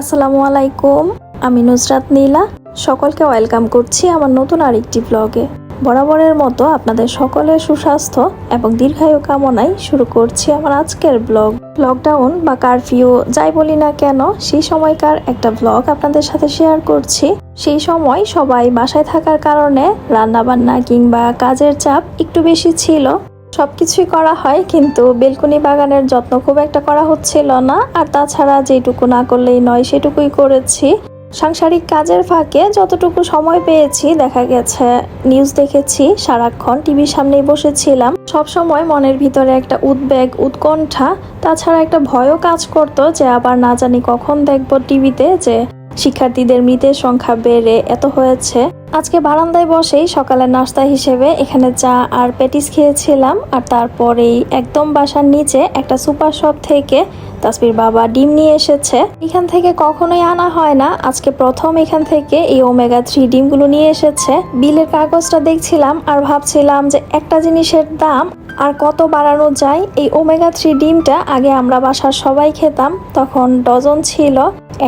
আসসালামু আলাইকুম, আমি নুসরাত নীলা। সকলকে ওয়েলকাম করছি আমার নতুন আরেকটি ব্লগে বরাবরের মতো আপনাদের সকলের সুস্বাস্থ্য এবং দীর্ঘায়ু কামনায় শুরু করছি আমার আজকের ব্লগ লকডাউন বা কারফিউ যাই বলি না কেন, সেই সময়কার একটা ব্লগ আপনাদের সাথে শেয়ার করছি। সেই সময় সবাই বাসায় থাকার কারণে রান্নাবান্না কিংবা কাজের চাপ একটু বেশি ছিল। সবকিছুই করা হয়, কিন্তু বেলকুনি বাগানের যত্ন খুব একটা করা হচ্ছিল না। আর তাছাড়া যেটুকু না করলেই নয়, সেটুকুই করেছি। সাংসারিক কাজের ফাঁকে যতটুকু সময় পেয়েছি, দেখা গেছে নিউজ দেখেছি, সারাক্ষণ টিভির সামনেই বসেছিলাম। সব সময় মনের ভিতরে একটা উদ্বেগ, উৎকণ্ঠা, তাছাড়া একটা ভয়ও কাজ করতো যে আবার না জানি কখন দেখব টিভিতে যে শিক্ষার্থীদের মৃতের সংখ্যা বেড়ে এত হয়েছে। আজকে বারান্দায় বসেই সকালের নাস্তা হিসেবে এখানে চা আর পেটিস খেয়েছিলাম, আর তারপরেই একদম বাসার নিচে একটা সুপার শপ থেকে তাসবির বাবা ডিম নিয়ে এসেছে। এখান থেকে কখনোই আনা হয় না, আজকে প্রথম এখান থেকে এই ওমেগা থ্রি ডিমগুলো নিয়ে এসেছে। বিলের কাগজটা দেখছিলাম আর ভাবছিলাম যে একটা জিনিসের দাম আর কত বাড়ানো যায়। এই ওমেগা থ্রি ডিমটা আগে আমরা বাসার সবাই খেতাম, তখন ডজন ছিল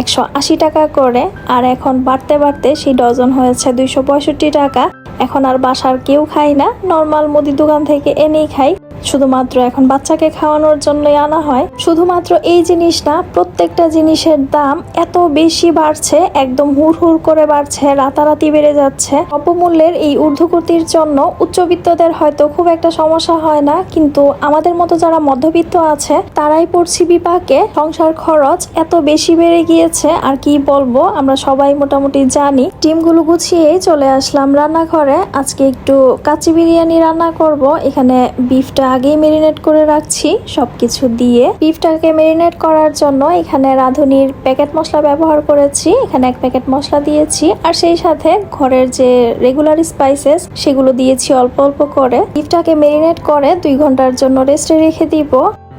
একশো আশি টাকা করে, আর এখন বাড়তে বাড়তে সেই ডজন হয়েছে দুইশো পঁয়ষট্টি টাকা। এখন আর বাসার কেউ খাই না। নর্মাল মুদি দোকান থেকে এনেই খাই। শুধুমাত্র এখন বাচ্চাকে খাওয়ানোর জন্যই আনা হয়। শুধুমাত্র এই জিনিস না, প্রত্যেকটা জিনিসের দাম এত বেশি বাড়ছে, একদম হুড় হুড় করে বাড়ছে, রাতারাতি বেড়ে যাচ্ছে। অপমূল্যের এই ঊর্ধ্বগতির জন্য উচ্চবিত্তদের হয়তো খুব একটা সমস্যা হয় না, কিন্তু আমাদের মতো যারা মধ্যবিত্ত আছে, তারাই পড়ছি বিপাকে। সংসার খরচ এত বেশি বেড়ে গিয়েছে, আর কি বলব, আমরা সবাই মোটামুটি জানি। ডিমগুলো গুছিয়েই চলে আসলাম রান্নাঘরে। আজকে একটু কাচি বিরিয়ানি রান্না করব। এখানে বিফটা আগেই মেরিনেট করে রাখছি, সবকিছু দিয়ে বিফটাকে মেরিনেট করার জন্য এখানে রাঁধুনির প্যাকেট মশলা ব্যবহার করেছি, এখানে এক প্যাকেট মশলা দিয়েছি, আর সেই সাথে ঘরের যে রেগুলার স্পাইসেস সেগুলো দিয়েছি অল্প অল্প করে। বিফটাকে মেরিনেট করে দুই ঘণ্টার জন্য রেস্টে রেখে দিব।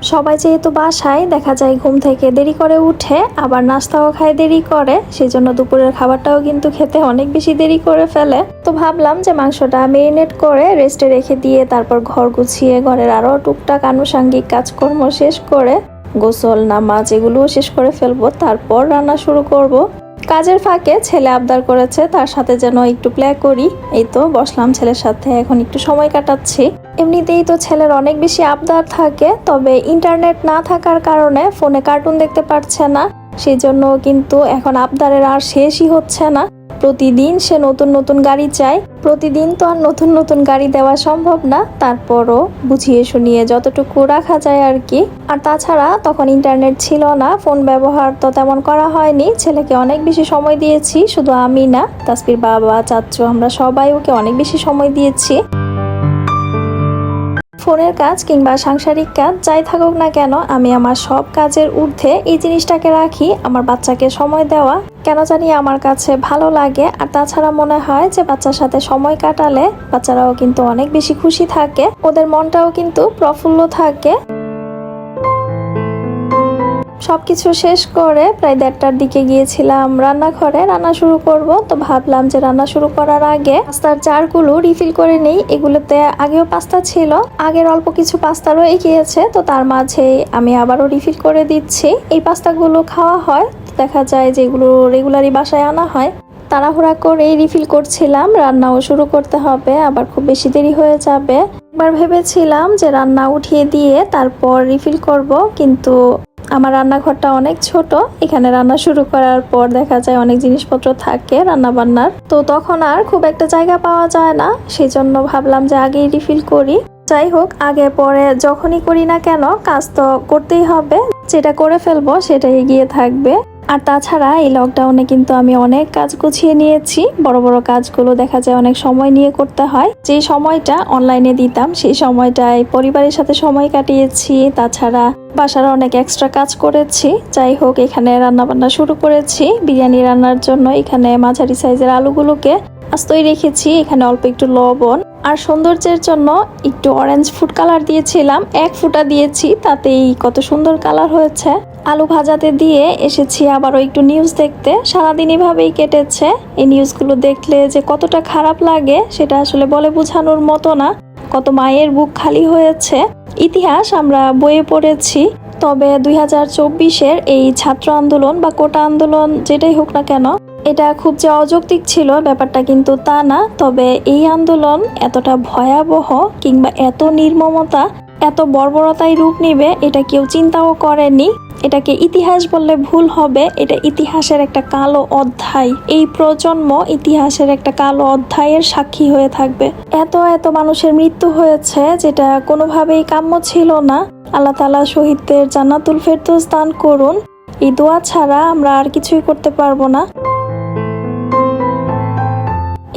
সবাই যেহেতু বাসায়, দেখা যায় ঘুম থেকে দেরি করে উঠে, আবার নাস্তাও খায় দেরি করে সেই জন্য দুপুরের খাবারটাও কিন্তু খেতে অনেক বেশি দেরি করে ফেলে তো ভাবলাম যে মাংসটা মেরিনেট করে রেস্টে রেখে দিয়ে তারপর ঘর গুছিয়ে ঘরের আরও টুকটাক আনুষাঙ্গিক কাজকর্ম শেষ করে গোসল, নামাজ এগুলোও শেষ করে ফেলব তারপর রান্না শুরু করব। কাজের ফাঁকে ছেলে আবদার করেছে, তার সাথে যেন একটু প্লে করি। এই তো বসলাম ছেলের সাথে, এখন একটু সময় কাটাচ্ছি। এমনিতেই তো ছেলের অনেক বেশি আবদার থাকে, তবে ইন্টারনেট না থাকার কারণে ফোনে কার্টুন দেখতে পারছে না। সেই জন্য কিন্তু এখন আবদারের আর শেষই হচ্ছে না। প্রতিদিন সে নতুন নতুন গাড়ি চায়। প্রতিদিন তো আর নতুন নতুন গাড়ি দেওয়া সম্ভব না। তারপরও বুঝিয়ে শুনিয়ে যতটুকু রাখা যায় আর কি। আর তাছাড়া তখন ইন্টারনেট ছিল না, ফোন ব্যবহার তো তেমন করা হয়নি। ছেলেকে অনেক বেশি সময় দিয়েছি, শুধু আমি না তাসপির বাবা চাচ্চু আমরা সবাই ওকে অনেক বেশি সময় দিয়েছি। ফোনের কাজ কিংবা সাংসারিক কাজ যাই থাকুক না কেন, আমি আমার সব কাজের ঊর্ধ্বে এই জিনিসটাকে রাখি, আমার বাচ্চাকে সময় দেওয়া। কেন জানি আমার কাছে ভালো লাগে, আর তাছাড়া মনে হয় যে বাচ্চার সাথে সময় কাটালে বাচ্চারাও কিন্তু অনেক বেশি খুশি থাকে, ওদের মনটাও কিন্তু প্রফুল্ল থাকে। সবকিছু শেষ করে প্রায় দেড়টার দিকে গিয়েছিলাম রান্নাঘরে, রান্না শুরু করব। তো ভাবলাম যে রান্না শুরু করার আগে পাস্তার জারগুলো রিফিল করে নেই। এগুলোতে আগেও পাস্তা ছিল, আগের অল্প কিছু পাস্তা রয়ে গিয়েছে। তো তার মাঝে আমি আবারও রিফিল করে দিচ্ছি। এই পাস্তাগুলো খাওয়া হয়, দেখা যায় যেগুলো রেগুলারই বাসায় আনা হয়। তাড়াহুড়া করেই রিফিল করছিলাম, রান্নাও শুরু করতে হবে, আবার খুব বেশি দেরি হয়ে যাবে। একবার ভেবেছিলাম যে রান্না উঠিয়ে দিয়ে তারপর রিফিল করব, কিন্তু আমার রান্নাঘরটা অনেক ছোট। এখানে রান্না শুরু করার পর দেখা যায় অনেক জিনিসপত্র থাকে রান্না বান্নার তো তখন আর খুব একটা জায়গা পাওয়া যায় না। সেই জন্য ভাবলাম যে আগেই রিফিল করি। যাই হোক, আগে পরে যখনই করি না কেন, কাজ তো করতেই হবে। যেটা করে ফেলব সেটাই এগিয়ে থাকবে। আর তাছাড়া এই লকডাউনে কিন্তু আমি অনেক কাজ গুছিয়ে নিয়েছি। বড় বড় কাজগুলো দেখা যায় অনেক সময় নিয়ে করতে হয়। যে সময়টা অনলাইনে দিতাম, সেই সময়টায় পরিবারের সাথে সময় কাটিয়েছি। তাছাড়া বাসার অনেক এক্সট্রা কাজ করেছি। যাই হোক, এখানে রান্না বান্না শুরু করেছি। বিরিয়ানি রান্নার জন্য এখানে মাঝারি সাইজের আলুগুলোকে আস্তই রেখেছি। এখানে অল্প একটু লবণ আর সৌন্দর্যের জন্য একটু অরেঞ্জ ফুড কালার দিয়েছিলাম। এক ফুটা দিয়েছি, তাতেই কত সুন্দর কালার হয়েছে। আলু ভাজাতে দিয়ে এসেছি, আবারও একটু নিউজ দেখতে। সারাদিন এভাবেই কেটেছে। এই নিউজগুলো দেখলে যে কতটা খারাপ লাগে, সেটা আসলে বলে বোঝানোর মতো না। কত মায়ের বুক খালি হয়েছে। ইতিহাস আমরা বইয়ে পড়েছি, তবে দুই হাজার চব্বিশের এই ছাত্র আন্দোলন বা কোটা আন্দোলন যেটাই হোক না কেন, এটা খুব যে অযৌক্তিক ছিল, ব্যাপারটা কিন্তু তা না। তবে এই আন্দোলন এতটা ভয়াবহ কিংবা এত নির্মমতা, এত বর্বরতায় রূপ নিবে, এটা কেউ চিন্তাও করেনি। এটাকে ইতিহাস বললে ভুল হবে। এটা ইতিহাসের একটা কালো অধ্যায়। এই প্রজন্ম ইতিহাসের একটা কালো অধ্যায়ের সাক্ষী হয়ে থাকবে। এত এত মানুষের মৃত্যু হয়েছে যেটা কোনোভাবেই কাম্য ছিল না। আল্লাহ তালা শহীদদের জান্নাতুল ফেরদৌস দান করুন। এই দোয়া ছাড়া আমরা আর কিছুই করতে পারব না।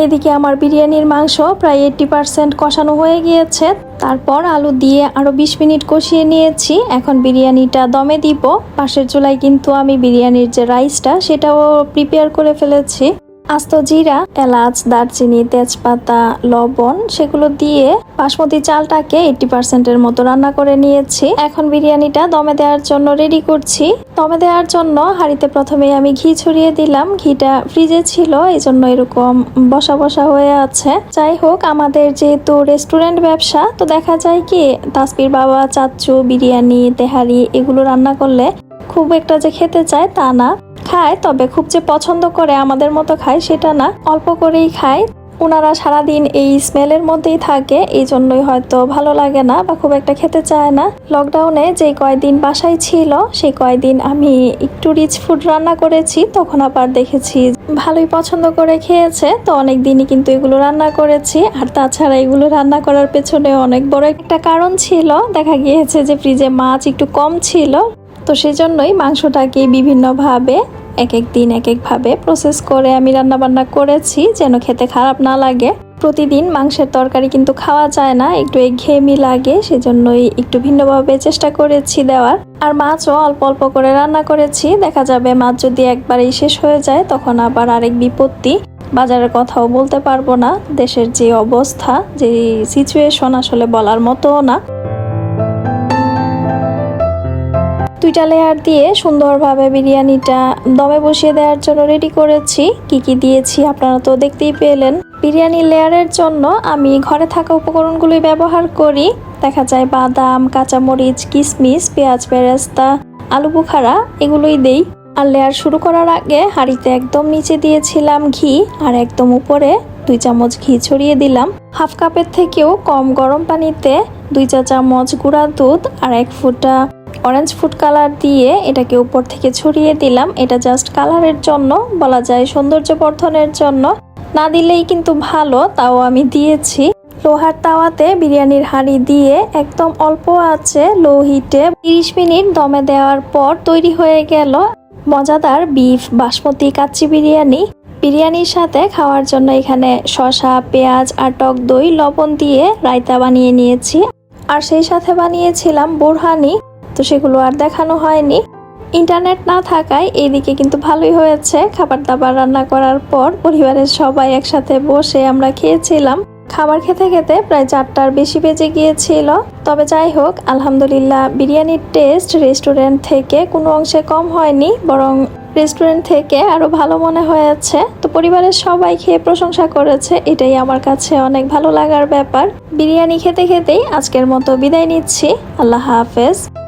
এদিকে আমার বিরিয়ানির মাংস প্রায় এইটটি পারসেন্ট কষানো হয়ে গিয়েছে। তারপর আলু দিয়ে আরও বিশ মিনিট কষিয়ে নিয়েছি। এখন বিরিয়ানিটা দমে দিব। পাশের চুলায় কিন্তু আমি বিরিয়ানির যে রাইসটা সেটাও প্রিপেয়ার করে ফেলেছি। আস্ত জিরা, এলাচ, দারচিনি, তেজপাতা, লবণ, সেগুলো দিয়ে বাসমতি চালটাকে এইটটি পার্সেন্টের মতো রান্না করে নিয়েছি। এখন বিরিয়ানিটা দমে দেওয়ার জন্য রেডি করছি। দমে দেওয়ার জন্য হাঁড়িতে প্রথমে আমি ঘি ছড়িয়ে দিলাম। ঘিটা ফ্রিজে ছিল এই জন্য এরকম বসা বসা হয়ে আছে। যাই হোক, আমাদের যেহেতু রেস্টুরেন্ট ব্যবসা, তো দেখা যায় কি, তাসপির বাবা, চাচ্চু, বিরিয়ানি, তেহারি, এগুলো রান্না করলে খুব একটা যে খেতে চায় তা না। খায়, তবে খুব যে পছন্দ করে আমাদের মতো খায় সেটা না। অল্প করেই খায়। ওনারা সারাদিন এই স্মেলের মধ্যেই থাকে, এই জন্যই হয়তো ভালো লাগে না বা খুব একটা খেতে চায় না। লকডাউনে যে কয়দিন বাসায় ছিল, সেই কয়দিন আমি একটু রিচ ফুড রান্না করেছি, তখন আবার দেখেছি ভালোই পছন্দ করে খেয়েছে। তো অনেক দিনই কিন্তু এগুলো রান্না করেছি। আর তাছাড়া এগুলো রান্না করার পেছনে অনেক বড় একটা কারণ ছিল। দেখা গিয়েছে যে ফ্রিজে মাছ একটু কম ছিল। তো সেজন্যই মাংসটাকে বিভিন্নভাবে এক এক দিন এক একভাবে প্রসেস করে আমি রান্না বান্না করেছি, যেন খেতে খারাপ না লাগে। প্রতিদিন মাংসের তরকারি কিন্তু খাওয়া যায় না, একটু ঘেমি লাগে, সেজন্যই একটু ভিন্নভাবে চেষ্টা করেছি দেওয়ার। আর মাছও অল্প অল্প করে রান্না করেছি, দেখা যাবে মাছ যদি একবারেই শেষ হয়ে যায়, তখন আবার আরেক বিপত্তি। বাজারের কথাও বলতে পারব না, দেশের যে অবস্থা, যে সিচুয়েশন আসলে বলার মতো না। দুইটা লেয়ার দিয়ে সুন্দরভাবে বিরিয়ানিটা দমে বসিয়ে দেওয়ার জন্য রেডি করেছি। কি কি দিয়েছি আপনারা তো দেখতেই পেলেন। বিরিয়ানি লেয়ারের জন্য আমি ঘরে থাকা উপকরণগুলোই ব্যবহার করি। দেখা যায় বাদাম, কাঁচামরিচ কিশমিশ পেঁয়াজ বেরেস্তা, আলু বুখারা এগুলোই দেই। আর লেয়ার শুরু করার আগে হাঁড়িতে একদম নিচে দিয়েছিলাম ঘি আর একদম উপরে দুই চামচ ঘি ছড়িয়ে দিলাম। হাফ কাপের থেকেও কম গরম পানিতে দুই চা চামচ গুঁড়া দুধ আর এক ফুটা অরেঞ্জ ফুড কালার দিয়ে এটাকে উপর থেকে ছড়িয়ে দিলাম। এটা জাস্ট কালারের জন্য, বলা যায় সৌন্দর্য বর্ধনের জন্য। না দিলেই কিন্তু ভালো, তাও আমি দিয়েছি। লোহার তাওয়াতে বিরিয়ানির হাঁড়ি দিয়ে একদম অল্প আছে লো হিটে তিরিশ মিনিট দমে দেওয়ার পর তৈরি হয়ে গেল মজাদার বিফ বাসমতি কাচ্চি বিরিয়ানি। বিরিয়ানির সাথে খাওয়ার জন্য এখানে শসা, পেঁয়াজ আর টক দই, লবণ দিয়ে রায়তা বানিয়ে নিয়েছি। আর সেই সাথে বানিয়েছিলাম বোরহানি। তো সেগুলো আর দেখানো হয়নি। ইন্টারনেট না থাকায় এইদিকে কিন্তু ভালোই হয়েছে। খাবার দাবার রান্না করার পর পরিবারের সবাই একসাথে বসে আমরা খেয়েছিলাম। খাবার খেতে খেতে প্রায় চারটার বেশি বেজে গিয়েছিল। তবে যাই হোক, আলহামদুলিল্লাহ বিরিয়ানির টেস্ট রেস্টুরেন্ট থেকে কোনো অংশে কম হয়নি, বরং রেস্টুরেন্ট থেকে আরও ভালো মনে হয়েছে। তো পরিবারের সবাই খেয়ে প্রশংসা করেছে, এটাই আমার কাছে অনেক ভালো লাগার ব্যাপার। বিরিয়ানি খেতে খেতেই আজকের মতো বিদায় নিচ্ছি। আল্লাহ হাফেজ।